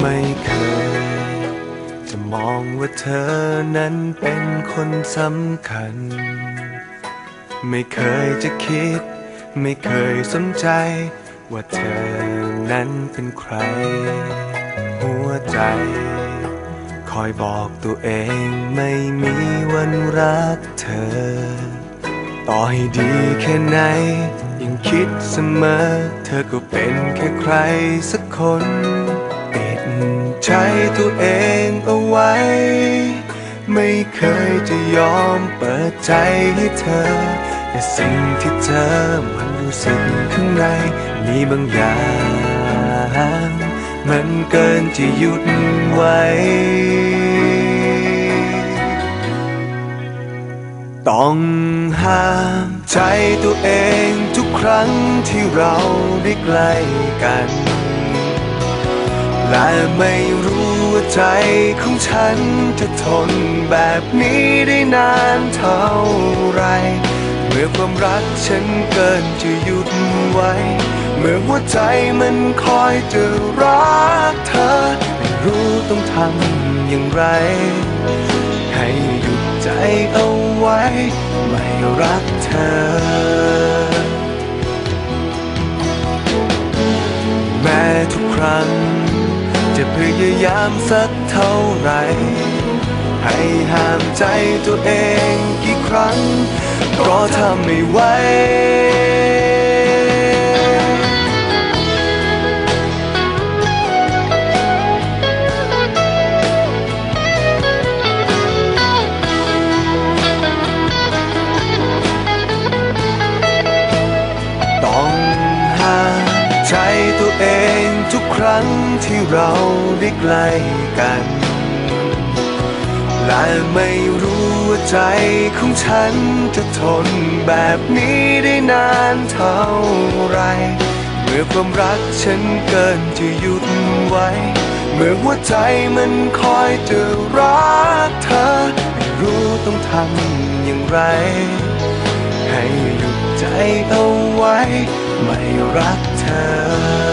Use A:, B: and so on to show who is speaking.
A: ไม่เคย จะมองว่าเธอนั้นเป็นคนสำคัญ ไม่เคยจะคิด ไม่เคยสนใจ ว่าเธอนั้นเป็นใคร หัวใจ คอยบอกตัวเองไม่มีวันรักเธอ ต่อให้ดีแค่ไหนยังคิดเสมอ เธอก็เป็นแค่ใครสักคน ใจตัวเองเอาไว้ ไม่เคยจะยอมเปิดใจให้เธอแต่สิ่งที่เธอมันรู้สึกข้างในมีบางอย่าง มันเกินจะหยุดไว้ ต้องห้ามใจตัวเองทุกครั้งที่เราได้ใกล้กัน และไม่รู้ว่าใจของฉันจะทนแบบนี้ได้นานเท่าไร เมื่อความรักฉันเกินจะหยุดไว้ เมื่อหัวใจมันคอยจะรักเธอ ไม่รู้ต้องทำอย่างไร ให้หยุดใจเอาไว้ ไม่รักเธอแม้ทุกครั้ง จะพยายามสักเท่าไหร่ให้ห้ามใจตัวเองกี่ครั้ง ก็ทำไม่ไหวต้องห้าม ครั้งที่เราได้ใกล้กัน และไม่รู้ว่าใจของฉันจะทนแบบนี้ได้นานเท่าไร เมื่อความรักฉันเกินจะหยุดไว้ เมื่อหัวใจมันคอยจะรักเธอ ไม่รู้ต้องทำอย่างไร ให้หยุดใจเอาไว้ ไม่รักเธอ